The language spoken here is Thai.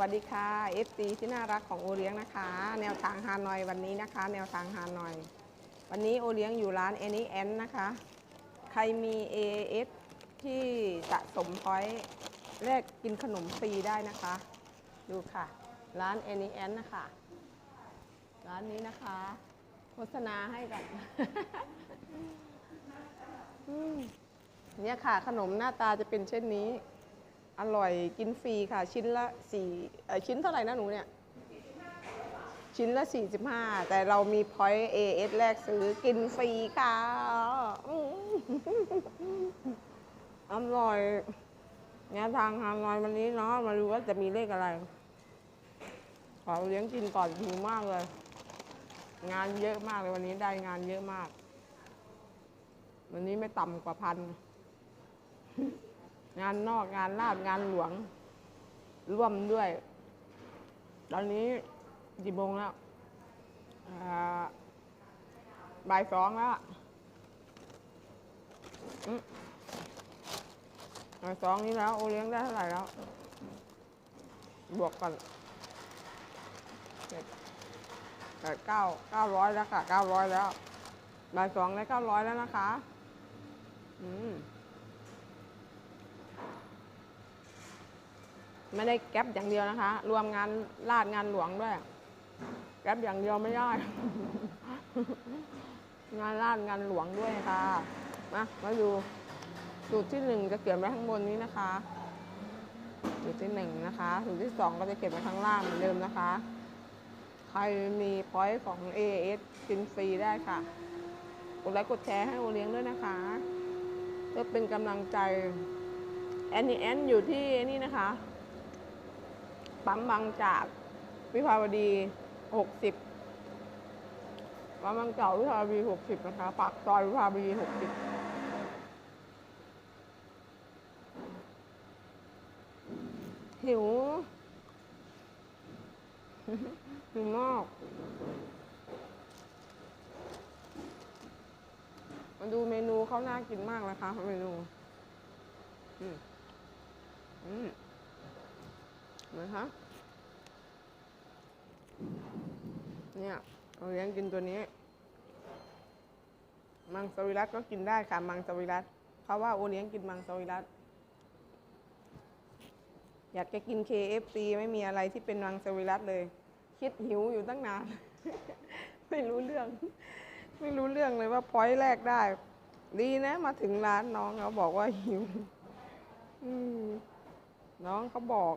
วัสดีค่ะ FC ที่น่ารักของโอเลี้ยงนะคะ แนวทางฮานอยวันนี้นะคะ แนวทางฮานอย วันนี้โอเลี้ยงอยู่ร้าน a n y n นะคะ ใครมี AS ที่สะสมพอยต์แลกกินขนมฟรีได้นะคะ ดูค่ะ ร้าน a n y n นะคะ ร้านนี้นะคะ โฆษณาให้กันเนี่ยค่ะขนมหน้าตาจะเป็นเช่นนี้ อร่อยกินฟรีค่ะ ชิ้นละสี่เอ่อชิ้นเท่าไหร่นะหนูเนี่ย ชิ้นละ 45 แต่เรามี point AS แรกซื้อกินฟรีค่ะอืมอร่อยเนี่ยทางฮานอยวันนี้เนาะมาดูว่าจะมีเลขอะไร ขอเลี้ยงกินก่อนหิวมากเลย งานเยอะมากเลยวันนี้ได้งานเยอะมาก วันนี้ไม่ต่ำกว่าพัน งานนอกงานลาดงานหลวง ร่วมด้วย ตอนนี้กี่โมงแล้วอ่าบ่ายสองแล้วอะอืมบ่ายสองนี้แล้ว โอเลี้ยงได้เท่าไหร่แล้ว บวกก่อนเจ็ดแปดเก้าเก้าร้อยแล้วค่ะเก้าร้อยแล้วบ่ายสองได้เก้าร้อยแล้วนะคะ อืม ไม่ได้แก๊ปอย่างเดียวนะคะ รวมงานลาดงานหลวงด้วย แก๊ปอย่างเดียวไม่ได้ งานลาดงานหลวงด้วยค่ะ มา มาดูสูตรที่หนึ่งจะเขียนไว้ข้างบนนี้นะคะสูตรที่หนึ่งนะคะสูตรที่สองก็จะเขียนไว้ข้างล่างเหมือนเดิมนะคะ ใครมีพอยต์ของ AS กินฟรีได้ค่ะ กดไลค์กดแชร์ให้โอเลี้ยงด้วยนะคะเพื่อเป็นกำลังใจแอนนี่แอนอยู่ที่นี่นะคะ ปั๊มบางจากวิภาวดี 60ปั๊มบางจากวิภาวดี 60 นะคะ ปากซอยวิภาวดี 60หิวหิวมากมาดูเมนูเขาน่ากินมากนะคะเมนูอืมอืมนะคะ เนี่ยเราเลี้ยงกินตัวนี้ มังสวิรัตก็กินได้ค่ะ มังสวิรัตเพราะว่าโอเลี้ยงกินมังสวิรัตอยากจะกิน KFC ไม่มีอะไรที่เป็นมังสวิรัตเลย คิดหิวอยู่ตั้งนาน ไม่รู้เรื่อง ไม่รู้เรื่องเลยว่าพอยต์แรกได้ ดีนะ มาถึงร้านน้องเขาบอกว่าหิวน้องเขาบอก